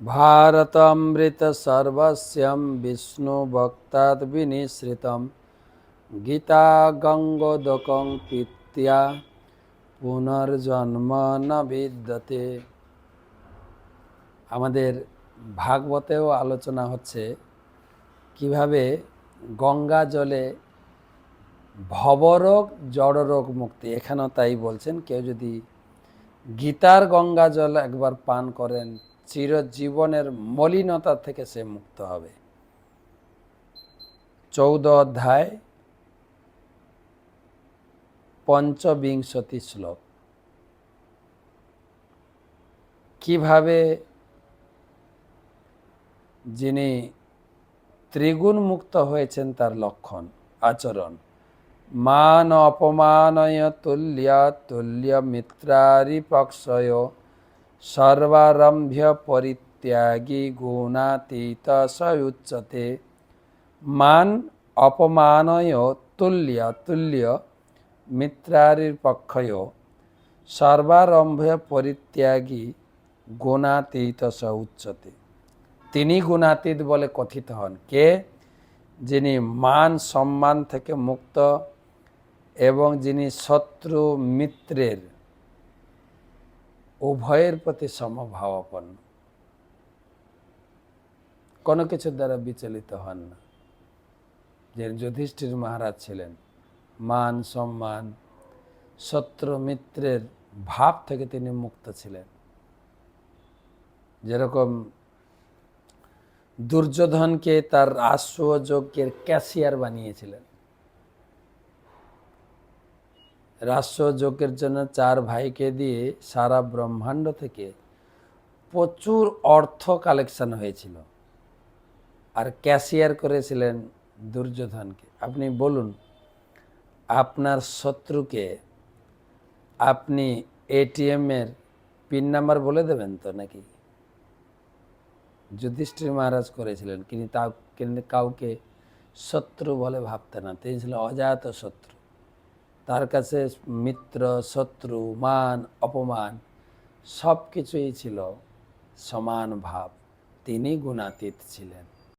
भारतमृतसर्वस्यं विष्णुभक्ताद् विनिश्रितं গীতা গঙ্গোদকং পিত্য়া পুনর্জন্ম ন বিদ্যতে আমাদের ভাগবতেও আলোচনা হচ্ছে কিভাবে গঙ্গা জলে ভবরোগ জড়রোগ মুক্তি এখানেও তাই বলছেন কেউ যদি গীতার গঙ্গা জল একবার পান করেন চিরজীবনের মলিনতা থেকে সে মুক্ত হবে। চৌদ অধ্যায়, পঞ্চবিংশতি শ্লোক। কীভাবে যিনি ত্রিগুণ মুক্ত হয়েছেন তার লক্ষণ, আচরণ? মান অপমানয় তুল্য তুল্য মিত্রারি পক্ষয় সর্বারম্ভ্য পরিত্যাগী গুণাতীত স উচ্যতে মান অপমানয় তুল্য তুল্য মিত্রারির পক্ষয়। সর্বারম্ভ পরিত্যাগী গুণাতীত স উচ্চতে তিনি গুণাতীত বলে কথিত হন। কে? যিনি মান সম্মান থেকে মুক্ত এবং যিনি শত্রু মিত্রের উভয়ের প্রতি সমভাবাপন্ন। কোনো কিছুর দ্বারা বিচলিত হন না। যে যুধিষ্ঠির মহারাজ ছিলেন, মান সম্মান, শত্রু মিত্রের ভাব থেকে তিনি মুক্ত ছিলেন। যেরকম দুর্যোধনকে তার রাষ্ট্রযজ্ঞের ক্যাশিয়ার বানিয়েছিলেন। রাষ্ট্রযজ্ঞের জন্য চার ভাইকে দিয়ে সারা ব্রহ্মাণ্ড থেকে প্রচুর অর্থ কালেকশন হয়েছিল। আর ক্যাশিয়ার করেছিলেন দুর্যোধনকে। আপনি বলুন, আপনার শত্রুকে আপনি এটিএমের পিন নাম্বার বলে দেবেন তো নাকি? যুধিষ্ঠির মহারাজ করেছিলেন, কিন্তু তা কিন্তু কাউকে শত্রু বলে ভাবতেন না। তিনি ছিলেন অজাত শত্রু। তার কাছে মিত্র শত্রু মান অপমান সব কিছুই ছিল সমান ভাব। তিনি গুণাতীত ছিলেন।